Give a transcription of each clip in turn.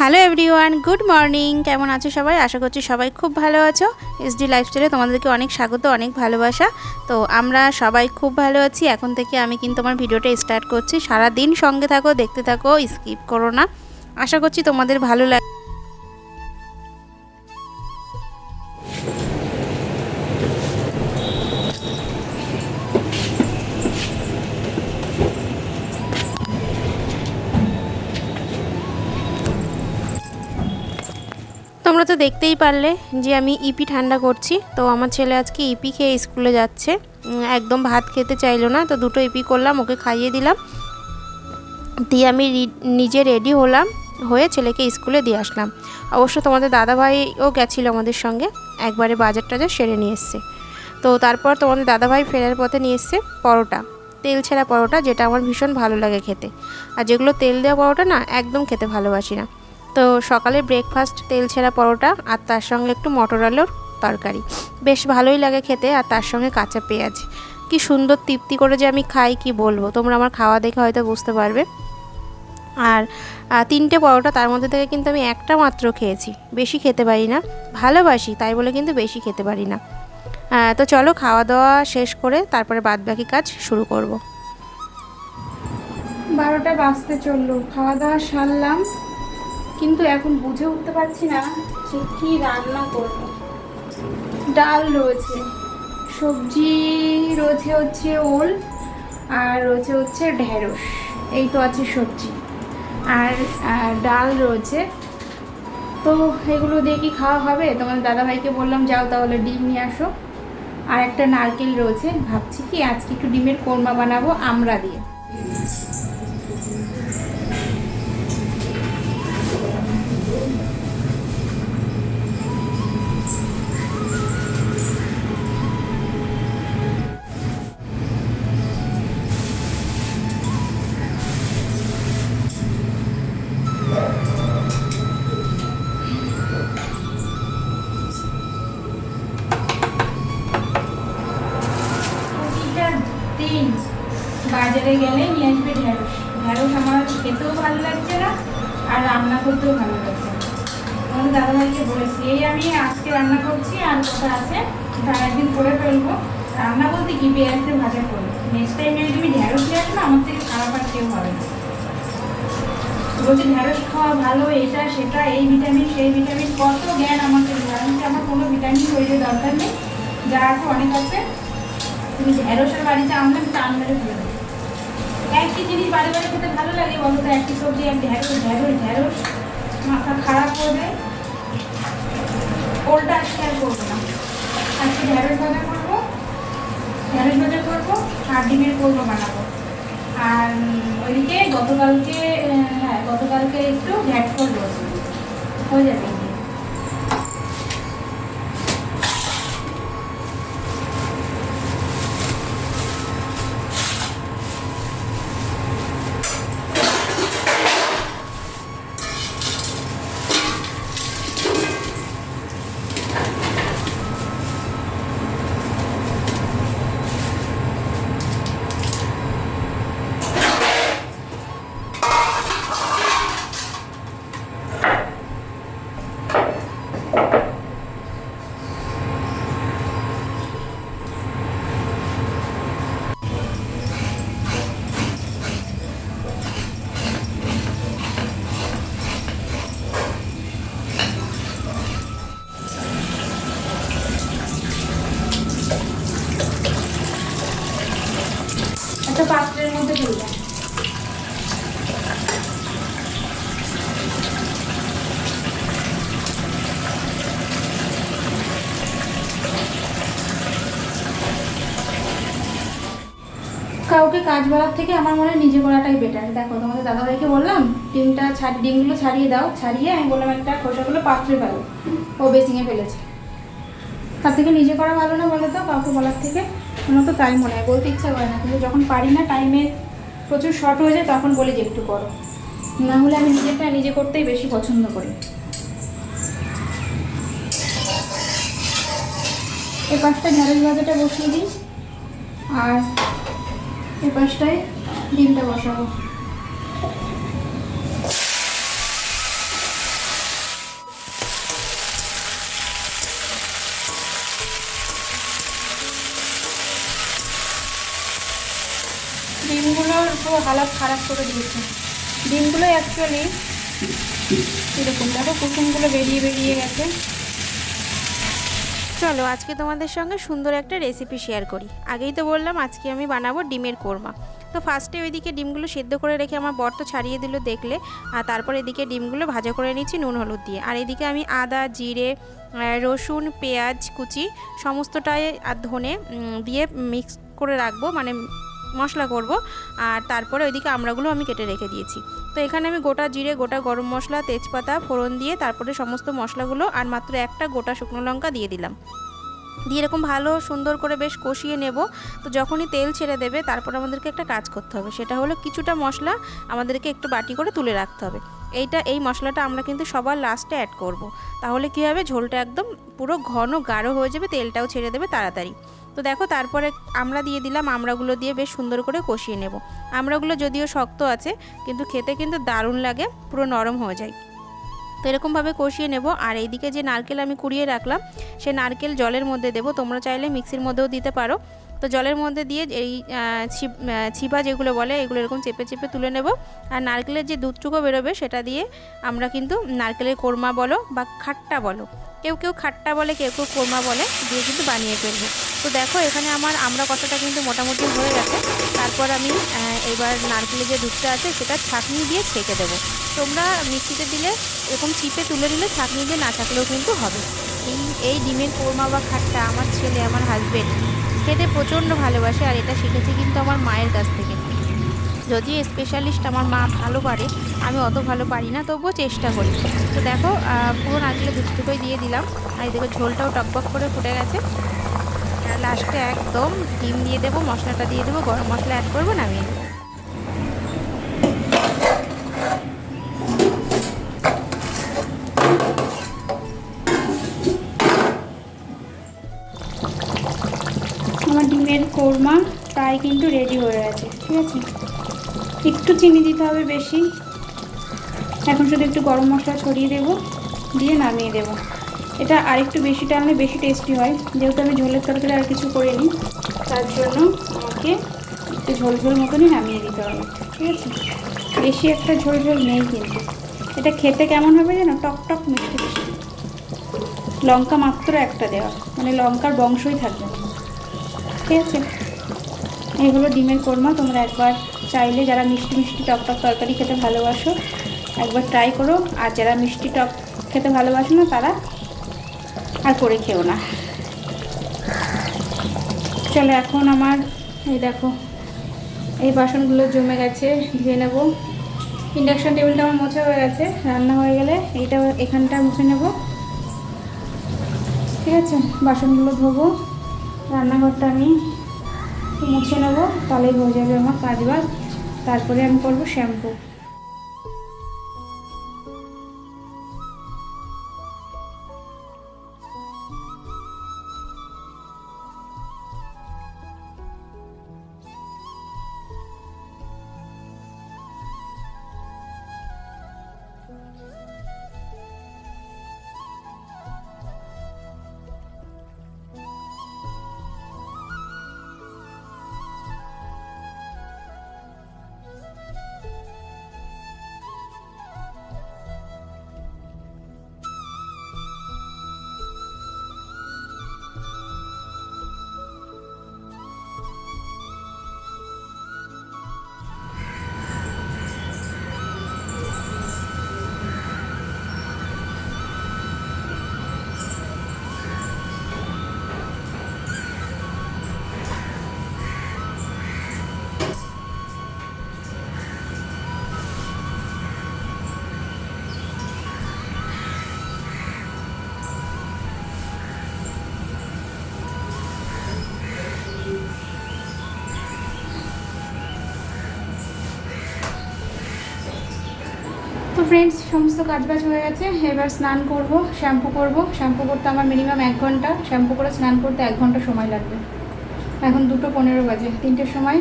Hello everyone, good morning. কেমন আছো সবাই? আশা করছি সবাই খুব ভালো আছো। এসডি লাইফস্টাইলে তোমাদেরকে অনেক স্বাগত, অনেক ভালোবাসা। তো আমরা সবাই খুব ভালো আছি। এখন থেকে আমি কিন্তু আমার ভিডিওটা স্টার্ট করছি। সারা দিন সঙ্গে থাকো, দেখতে থাকো স্কিপ করো না। আশা করছি তোমাদের ভালো লাগে তোমরা তো দেখতেই পারলে যে আমি ইপি ঠান্ডা করছি। তো আমার ছেলে আজকে ইপি খেয়ে স্কুলে যাচ্ছে। একদম ভাত খেতে চাইলো না, তো দুটো ইপি করলাম, ওকে খাইয়ে দিলাম। দিয়ে আমি নিজে রেডি হলাম, হয়ে ছেলেকে স্কুলে দিয়ে আসলাম। অবশ্য তোমাদের দাদাভাইও গেছিল আমাদের সঙ্গে, একবারে বাজার টাজার সেরে নিয়ে এসছে। তো তারপর তোমাদের দাদাভাই ফেরার পথে নিয়ে এসছে পরোটা, তেল ছেঁড়া পরোটা, যেটা আমার ভীষণ ভালো লাগে খেতে। আর যেগুলো তেল দেওয়া পরোটা না, একদম খেতে ভালোবাসি না। তো সকালে ব্রেকফাস্ট তেল ছেঁড়া পরোটা আর তার সঙ্গে একটু মটর আলুর তরকারি। বেশ ভালোই লাগে খেতে আর তার সঙ্গে কাঁচা পেঁয়াজ। কি সুন্দর তৃপ্তি করে যে আমি খাই, কি বলব? তোমরা আমার খাওয়া দেখে হয়তো বুঝতে পারবে। আর তিনটে পরোটা তার মধ্যে থেকে কিন্তু আমি একটা মাত্র খেয়েছি। বেশি খেতে পারি না। ভালোবাসি, তাই বলে কিন্তু বেশি খেতে পারি না। তো চলো খাওয়া দাওয়া শেষ করে তারপরে বাদবাকি কাজ শুরু করব। বারোটা বাজতে চলল। খাওয়া দাওয়া সারলাম। কিন্তু এখন বুঝে উঠতে পারছি না যে কী রান্না করব। ডাল রয়েছে, সবজি রয়েছে হচ্ছে ওল আর রয়েছে হচ্ছে ঢেঁড়স, এই তো আছে সবজি। আর ডাল রয়েছে। তো এগুলো দিয়ে কি খাওয়া হবে? তোমার দাদাভাইকে বললাম, যাও তাহলে ডিম নিয়ে আসো। আর একটা নারকেল রয়েছে, ভাবছি কি আজকে একটু ডিমের কোরমা বানাবো, আমরা দিয়ে। বাজারে গেলে নিয়ে আসবে ঢেঁড়স। ঢেঁড়স আমার খেতেও ভালো লাগছে না আর রান্না করতেও ভালো লাগছে না। আমাদের দাদাভাইকে বলেছি, এই আমি আজকে রান্না করছি আর কথা আছে, তার একদিন করে ফেলব। রান্না বলতে কি পেঁয়াজ দিয়ে ভাজা করব। নেক্সট টাইমে যদি তুমি ঢেঁড়স নিয়ে আসো না, আমার থেকে খারাপ আর কেউ হবে না। বলছি, ঢেঁড়স খাওয়া ভালো, এটা, সেটা, এই ভিটামিন সেই ভিটামিন কত জ্ঞান আমাকে ঢেঁড়সে আমার কোনো ভিটামিন তৈরি দরকার নেই? যা আছে অনেক আছে। তুমি ঢেঁড়সের বাড়িতে আনলে আমি টান মেরে ফেলে একই জিনিস বাড়ি বাড়ি খেতে ভালো লাগে বলো তো একই সবজি এক ঢেঁড়স ঢেঁড়স ঢেঁড়স, মাথা খারাপ করবে, ওলটা আজকে আর করব না। আজকে ঢেঁড়স ভাজা করব, ঢেঁড়স ভাজা করব, আর ডিমের কোরমা বানাবো। আর ওইদিকে গতকালকে হ্যাঁ গতকালকে একটু ভ্যাট করব হয়ে যাবে। একটা পাত্রের মধ্যে কাউকে কাজ বলার থেকে আমার মনে হয় নিজে করাটাই বেটার দেখো, তোমাদের দাদাভাইকে বললাম ডিমটা ছাড় ডিমগুলো ছাড়িয়ে দাও। ছাড়িয়ে আমি বললাম, একটা খোসাগুলো পাত্রে ফেলো। ও বেসিংয়ে ফেলেছে। তার থেকে নিজে করা ভালো না বলো তো কাউকে বলার থেকে? আমার তো তাই মনে হয় বলতে ইচ্ছা করে না, কিন্তু যখন পারি না টাইমে প্রচুর শর্ট হয়ে যায়, তখন বলি যে একটু করো। না হলে আমি নিজেরটা নিজে করতেই বেশি পছন্দ করি। এই পাশটা ঢ্যাঁড়স ভাজাটা বসিয়ে দিই, আর এ পাশটায় ডিমটা বসাবো। পুরো হালাত খারাপ করে দিয়েছে। ডিমগুলো অ্যাকচুয়ালি এরকম। দেখো কুসুমগুলো বেরিয়ে বেরিয়ে গেছে। চলো, আজকে তোমাদের সঙ্গে সুন্দর একটা রেসিপি শেয়ার করি। আগেই তো বললাম, আজকে আমি বানাবো ডিমের কোরমা। তো ফার্স্টে ওইদিকে ডিমগুলো সেদ্ধ করে রেখে আমার বর তো ছাড়িয়ে দিল দেখলে, আর তারপর এদিকে ডিমগুলো ভাজা করে নিচ্ছি নুন, হলুদ দিয়ে। আর এদিকে আমি আদা, জিরে রসুন, পেঁয়াজ, কুচি, সমস্তটাই আর ধনে দিয়ে মিক্স করে রাখব। মানে মশলা করব আর তারপরে ওইদিকে আমরাগুলো আমি কেটে রেখে দিয়েছি। তো এখানে আমি গোটা জিরে, গোটা গরম মশলা, তেজপাতা, ফোড়ন দিয়ে তারপরে সমস্ত মশলাগুলো আর মাত্র একটা গোটা শুকনো লঙ্কা দিয়ে দিলাম। দিয়ে এরকম ভালো সুন্দর করে বেশ কষিয়ে নেব। তো যখনই তেল ছেড়ে দেবে তারপর আমাদেরকে একটা কাজ করতে হবে। সেটা হলো কিছুটা মশলা আমাদেরকে একটু বাটি করে তুলে রাখতে হবে। এইটা, এই মশলাটা আমরা কিন্তু সবার লাস্টে অ্যাড করব। তাহলে কী হবে? ঝোলটা একদম পুরো ঘন গাঢ় হয়ে যাবে, তেলটাও ছেড়ে দেবে তাড়াতাড়ি। তো দেখো, তারপরে আমরা দিয়ে দিলাম আমরাগুলো দিয়ে বেশ সুন্দর করে কষিয়ে নেব। আমড়াগুলো যদিও শক্ত আছে, কিন্তু খেতে কিন্তু দারুণ লাগে, পুরো নরম হয়ে যায়। তো এরকমভাবে কষিয়ে নেব, আর এইদিকে যে নারকেল আমি কুড়িয়ে রাখলাম, সে নারকেল জলের মধ্যে দেবো। তোমরা চাইলে মিক্সির মধ্যেও দিতে পারো। তো জলের মধ্যে দিয়ে এই ছিপ- যেগুলো বলে, এগুলো এরকম চেপে চেপে তুলে নেব। আর নারকেলের যে দুধটুকু বেরোবে, সেটা দিয়ে আমরা কিন্তু নারকেলের কোরমা বলো বা খাট্টা বলো, কেউ কেউ খাট্টা বলে, কেউ কেউ কোরমা বলে, দিয়ে কিন্তু বানিয়ে ফেলব। তো দেখো, এখানে আমার, আমরা কতটা কিন্তু মোটামুটি হয়ে গেছে। তারপর আমি এবার নারকেলের যে দুধটা আছে, সেটা ছাঁকনি দিয়ে ছেঁকে দেবো। তোমরা মিক্সিতে দিলে, এরকম চিপে তুলে দিলে, ছাঁকনি দিয়ে না ছাকলেও কিন্তু হবে। এই এই ডিমের কোরমা বা খাট্টা আমার ছেলে, আমার হাজবেন্ড খেতে প্রচণ্ড ভালোবাসে আর এটা শিখেছি কিন্তু আমার মায়ের কাছ থেকে। যদি স্পেশালিস্ট আমার মা ভালো পারে, আমি অত ভালো পারি না, তবুও চেষ্টা করি। তো দেখো পুরো নারকেলের দুধটুকুই দিয়ে দিলাম। আর দেখো ঝোলটাও টকবক করে ফুটে গেছে। লাস্টে একদম ডিম দিয়ে দেবো, মশলাটা দিয়ে দেবো, গরম মশলা অ্যাড করব, নামিয়ে কোরমা প্রায় কিন্তু রেডি হয়ে গেছে, ঠিক আছে? একটু চিনি দিতে হবে বেশি। এখন শুধু একটু গরম মশলা ছড়িয়ে দেবো, দিয়ে নামিয়ে দেবো। এটা আরেকটু বেশি টানলে বেশি টেস্টি হয়, যেহেতু আমি ঝোলের তরকারি আর কিছু করিনি, তার জন্য আমাকে একটু ঝোল ঝোল মতনই নামিয়ে দিতে হবে, ঠিক আছে? বেশি একটা ঝোল ঝোল নেই কিন্তু। এটা খেতে কেমন হবে যেন? টক টক মিষ্টি লঙ্কা মাত্র একটা দেওয়া মানে লঙ্কার বংশই থাকবে। ঠিক আছে? এগুলো ডিমের কোরমা, তোমরা একবার চাইলে যারা মিষ্টি মিষ্টি টক টক তরকারি খেতে ভালোবাসো, একবার ট্রাই করো। আর যারা মিষ্টি টক খেতে ভালোবাসো না, তারা আর করে খেও না। চলো এখন আমার, এই দেখো, এই বাসনগুলো জমে গেছে, ধুয়ে নেব। ইন্ডাকশান টেবিলটা আমার মোছা হয়ে গেছে, রান্না হয়ে গেলে এইটা এখানটা মুছে নেব। ঠিক আছে? বাসনগুলো ধোবো। রান্নাঘরটা আমি মুছে নেব তাহলেই হয়ে যাবে আমার কাজ বাজ তারপরে আমি করব শ্যাম্পু। ফ্রেন্ডস সমস্ত কাজবাজ হয়ে গেছে। এবার স্নান করব শ্যাম্পু করব। শ্যাম্পু করতে আমার মিনিমাম এক ঘণ্টা। শ্যাম্পু করে স্নান করতে এক ঘণ্টা সময় লাগবে। এখন দুটো পনেরো বাজে তিনটের সময়।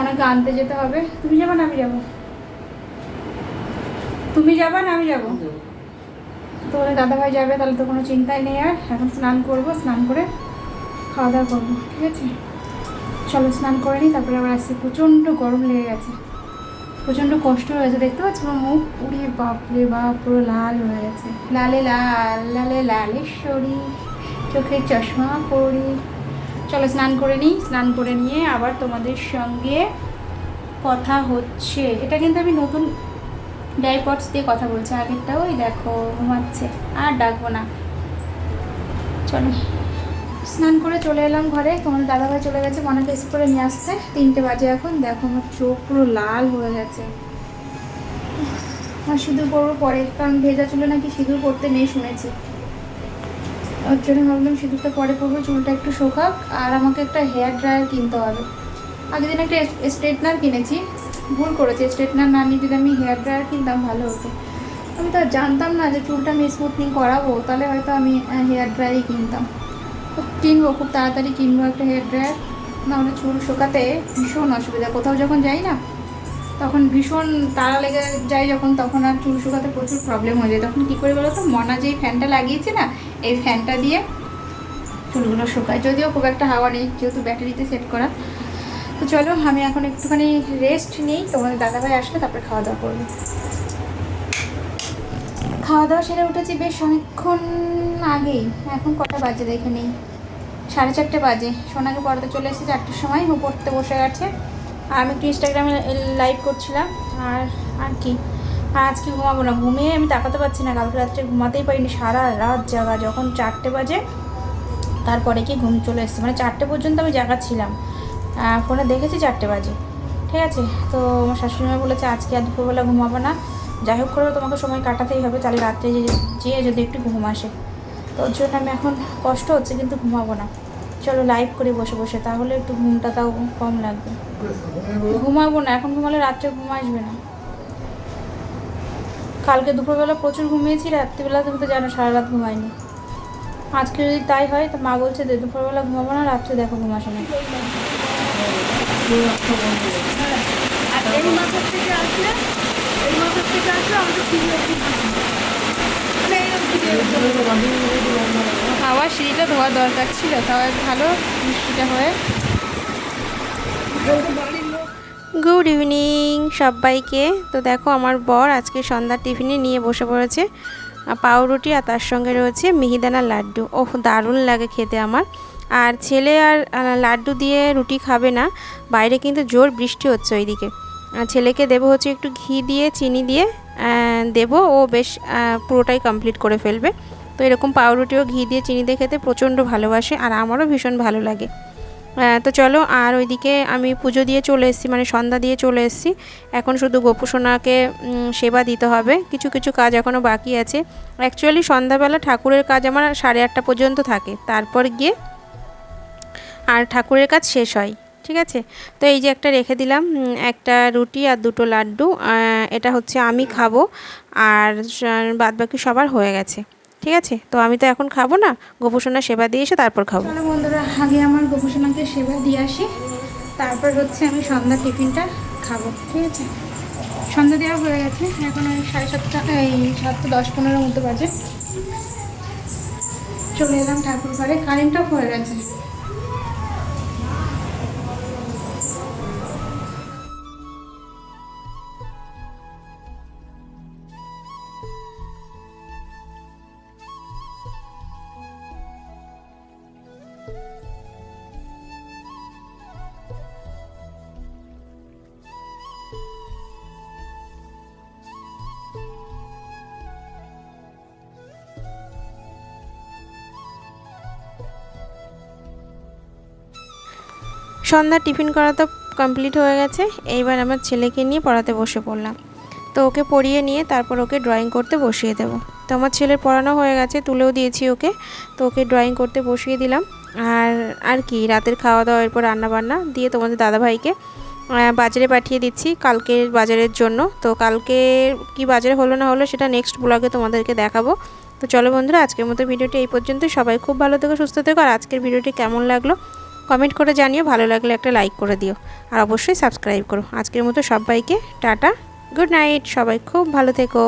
অনেকে আনতে যেতে হবে। তুমি যাবা না আমি যাব? তুমি যাবা না আমি যাব? তো ওদের দাদাভাই যাবে তাহলে তো কোনো চিন্তাই নেই আর। এখন স্নান করব স্নান করে খাওয়া দাওয়া করব ঠিক আছে? চলো স্নান করে নিই তারপরে আবার আসছি। প্রচণ্ড গরম লেগে গেছে। প্রচণ্ড কষ্ট হয়েছে, দেখতে পাচ্ছ? আমার মুখ পুড়িয়ে বাপরে বাপ, পুরো লাল হয়ে গেছে। লালে লাল, লালে লালেশ্বরী চোখে চশমা পরি। চলো স্নান করে নিই, স্নান করে নিয়ে আবার তোমাদের সঙ্গে কথা হচ্ছে। এটা কিন্তু আমি নতুন ডাইপটস দিয়ে কথা বলছি আগেরটা ওই দেখো, ঘুমাচ্ছে। আর ডাকবো না। চলো। স্নান করে চলে এলাম ঘরে। তোমার দাদাভাই চলে গেছে মনেকে স্কুলে নিয়ে আসতে। তিনটে বাজে এখন। দেখো আমার চোখ পুরো লাল হয়ে গেছে। আর সিঁদুর পরবো পরে, কারণ ভেজা চুলে নাকি সিঁদুর পরতে নেই শুনেছি। ওর জন্য ভাবলাম সিঁদুরটা পরে পরবো, চুলটা একটু শোকাক, আর আমাকে একটা হেয়ার ড্রায়ার কিনতে হবে। আগের দিন একটা স্ট্রেটনার কিনেছি। ভুল করেছি, স্ট্রেটনার না নিয়ে যদি আমি হেয়ার ড্রায়ার কিনতাম ভালো হতো। আমি তো জানতাম না যে চুলটা আমি স্মুথনিং করাবো, তাহলে হয়তো আমি হেয়ার ড্রায়ারই কিনতাম। তো কিনবো, খুব তাড়াতাড়ি কিনবো একটা হেয়ার ড্রায়ার নাহলে চুল শোকাতে ভীষণ অসুবিধা, কোথাও যখন যাই না, তখন ভীষণ তাড়া লেগে যায় যখন, তখন আর চুল শুকাতে প্রচুর প্রবলেম হয়ে যায়। তখন কী করে বলো তো, মনা যেই ফ্যানটা লাগিয়েছে না, এই ফ্যানটা দিয়ে চুলগুলো শুকায়। যদিও খুব একটা হাওয়া নেই, যেহেতু ব্যাটারিতে সেট করা। তো চলো, আমি এখন একটুখানি রেস্ট নিই। তোমাদের দাদাভাই আসলে তারপরে খাওয়া দাওয়া করব। খাওয়া দাওয়া সেরে উঠেছি বেশ অনেকক্ষণ আগেই। এখন কটা বাজে দেখে নেই। সাড়ে চারটে বাজে। সোনাকে পড়াতে চলে এসেছি চারটের সময়, ও পড়তে বসে গেছে। আর আমি একটু ইনস্টাগ্রামে লাইভ করছিলাম। আর আর কি? আজকে ঘুমাবো না। ঘুমিয়ে আমি তাকাতে পারছি না। কালকে রাত্রে ঘুমাতেই পারিনি, সারা রাত জাগা। যখন চারটে বাজে, তারপরে কি ঘুম চলে এসেছে? মানে চারটে পর্যন্ত আমি জাগা ছিলাম। ফোনে দেখেছি চারটে বাজে। ঠিক আছে? তো আমার শাশুড়িমা বলেছে, আজকে আর দুপুরবেলা ঘুমাবো না। যাই হোক করে তোমাকে সময় কাটাতেই হবে। তাহলে রাত্রে যে যদি একটু ঘুম আসে। তো ওর জন্য আমি এখন কষ্ট হচ্ছে, কিন্তু ঘুমাবো না। চলো লাইভ করে বসে বসে, তাহলে একটু ঘুমটা তাও কম লাগবে। ঘুমাবো না, এখন ঘুমালে রাত্রে ঘুম আসবে না। কালকে দুপুরবেলা প্রচুর ঘুমিয়েছি, রাত্রিবেলা তুমি তো জানো সারা রাত ঘুমাইনি। আজকে যদি তাই হয়, তো মা বলছে যে দুপুরবেলা ঘুমাবো না, রাত্রে দেখো ঘুম আসে না। এই মাসের থেকে আসলে, এই মাসের থেকে আসলে আমাদের হাওয়া, সিঁড়িটা ধোয়া দরকার ছিল, তাও ভালো বৃষ্টিটা হয়ে। গুড ইভিনিং সবাইকে। তো দেখো, আমার বর আজকে সন্ধ্যার টিফিনে নিয়ে বসে পড়েছে। পাউরুটি আর তার সঙ্গে রয়েছে মিহিদানা লাড্ডু। ওহ, দারুণ লাগে খেতে আমার। আর ছেলে আর লাড্ডু দিয়ে রুটি খাবে না। বাইরে কিন্তু জোর বৃষ্টি হচ্ছে ওইদিকে। আর ছেলেকে দেবো হচ্ছে একটু ঘি দিয়ে, চিনি দিয়ে। দেবো। ও বেশ পুরোটাই কমপ্লিট করে ফেলবে। তো এরকম পাউরুটিও ঘি দিয়ে চিনি দিয়ে খেতে প্রচণ্ড ভালোবাসে আর আমারও ভীষণ ভালো লাগে। তো চলো, আর ওইদিকে আমি পুজো দিয়ে চলে এসেছি মানে সন্ধ্যা দিয়ে চলে এসেছি। এখন শুধু গোপুসোনাকে সেবা দিতে হবে। কিছু কিছু কাজ এখনও বাকি আছে। অ্যাকচুয়ালি সন্ধ্যাবেলা ঠাকুরের কাজ আমার সাড়ে আটটা পর্যন্ত থাকে। তারপর গিয়ে আর ঠাকুরের কাজ শেষ হয়। ঠিক আছে? তো এই যে একটা রেখে দিলাম একটা রুটি আর দুটো লাড্ডু এটা হচ্ছে আমি খাব আর বাদ বাকি সবার হয়ে গেছে। ঠিক আছে? তো আমি তো এখন খাব না গোপুসোনা সেবা দিয়ে এসে তারপর খাব। বন্ধুরা, আগে আমার গোপুসোনাকে সেবা দিয়ে আসি, তারপর হচ্ছে আমি সন্ধ্যা টিফিনটা খাব, ঠিক আছে? সন্ধ্যা দেওয়া হয়ে গেছে, এখন ওই সাড়ে সাতটা, এই সাতটা দশ পনেরোর মতো বাজে। চলে এলাম ঠাকুর ঘরে, কারেন্টটাও হয়ে গেছে। সন্ধ্যা টিফিন করা তো কমপ্লিট হয়ে গেছে। এইবার আমার ছেলেকে নিয়ে পড়াতে বসে পড়লাম। তো ওকে পড়িয়ে নিয়ে তারপর ওকে ড্রয়িং করতে বসিয়ে দেবো। তো আমার ছেলের পড়ানো হয়ে গেছে, তুলেও দিয়েছি ওকে। তো ওকে ড্রয়িং করতে বসিয়ে দিলাম। আর আর কি, রাতের খাওয়া দাওয়া এরপর রান্না বান্না দিয়ে তোমাদের দাদাভাইকে বাজারে পাঠিয়ে দিচ্ছি কালকের বাজারের জন্য। তো কালকে কি বাজারে হলো না হলো সেটা নেক্সট ব্লগে তোমাদেরকে দেখাবো। তো চলো বন্ধুরা, আজকের মতো ভিডিওটি এই পর্যন্ত সবাই খুব ভালো থেকো, সুস্থ থেকো। আর আজকের ভিডিওটি কেমন লাগল কমেন্ট করে জানিও, ভালো লাগলে একটা লাইক করে দিও। আর অবশ্যই সাবস্ক্রাইব করো। আজকের মতো সবাইকে টাটা গুড নাইট সবাই খুব ভালো থেকো।